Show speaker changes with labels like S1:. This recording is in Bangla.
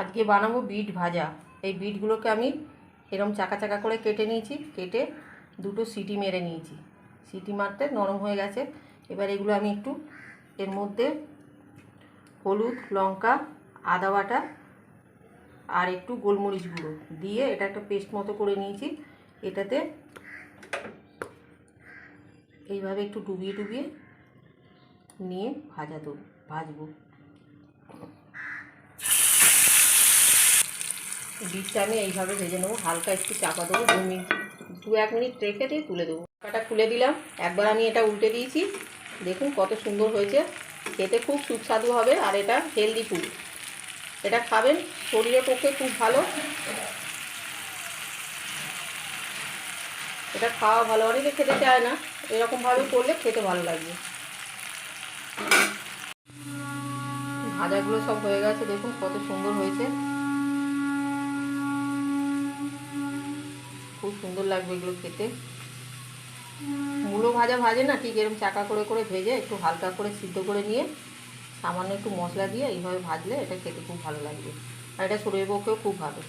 S1: আজকে বানাবো বিট ভাজা। এই বিটগুলোকে আমি এরম চাকা চাকা করে কেটে নিয়েছি, কেটে দুটো সিটি মেরে নিয়েছি। সিটি মারতে নরম হয়ে গেছে। এবার এগুলো আমি একটু এর মধ্যে হলুদ, লঙ্কা, আদা বাটা আর একটু গোলমরিচ গুঁড়ো দিয়ে এটা একটা পেস্ট মতো করে নিয়েছি। এটাতে এইভাবে একটু ডুবিয়ে ডুবিয়ে নিয়ে ভাজা দেবো ভাজবো। বিটটা আমি এইভাবে ভেজে নেব। হালকা একটু চাপা দেবো। দু মিনিট, দু এক মিনিট রেখে দিয়ে তুলে দেবো। টাকাটা খুলে দিলাম। একবার আমি এটা উল্টে দিয়েছি। দেখুন কত সুন্দর হয়েছে। খেতে খুব সুস্বাদু হবে আর এটা হেলদি ফুড এটা খাবেন শরীরের পক্ষে খুব ভালো। এটা খাওয়া ভালো, অনেকে খেতে চায় না। এরকমভাবে করলে খেতে ভালো লাগবে। ভাজাগুলো সব হয়ে গেছে। দেখুন কত সুন্দর হয়েছে। সুন্দর লাগবে এগুলো খেতে। মূলো ভাজা ভাজে না, ঠিক এরকম চাকা করে করে ভেজে একটু হালকা করে সিদ্ধ করে নিয়ে সামান্য একটু মশলা দিয়ে এইভাবে ভাজলে এটা খেতে খুব ভালো লাগবে। আর এটা শরীরের পক্ষেও খুব ভালো।